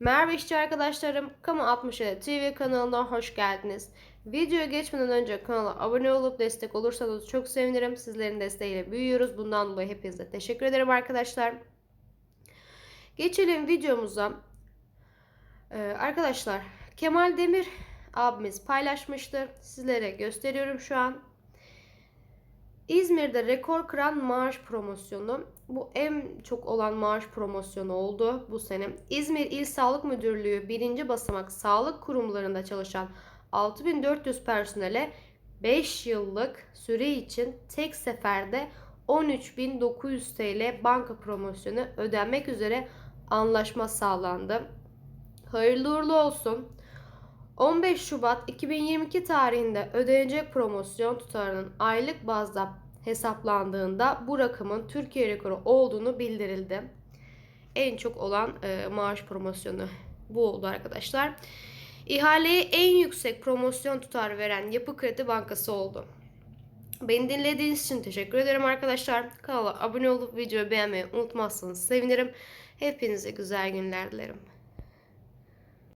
Merhaba işçi arkadaşlarım, Kamu 67 TV kanalına hoş geldiniz. Videoya geçmeden önce kanala abone olup destek olursanız çok sevinirim. Sizlerin desteğiyle büyüyoruz. Bundan dolayı hepinize teşekkür ederim arkadaşlar. Geçelim videomuza. Ee, arkadaşlar Kemal Demir abimiz paylaşmıştır. Sizlere gösteriyorum şu an. İzmir'de rekor kıran maaş promosyonu. Bu en çok olan maaş promosyonu oldu bu sene. İzmir İl Sağlık Müdürlüğü 1. basamak sağlık kurumlarında çalışan 6400 personele 5 yıllık süre için tek seferde 13.900 TL banka promosyonu ödenmek üzere anlaşma sağlandı. Hayırlı uğurlu olsun. 15 Şubat 2022 tarihinde ödenecek promosyon tutarının aylık bazda hesaplandığında bu rakamın Türkiye rekoru olduğunu bildirildi. En çok olan e, maaş promosyonu bu oldu arkadaşlar. İhaleye en yüksek promosyon tutarı veren Yapı Kredi Bankası oldu. Beni dinlediğiniz için teşekkür ederim arkadaşlar. Kanala abone olup videoyu beğenmeyi unutmazsanız sevinirim. Hepinize güzel günler dilerim.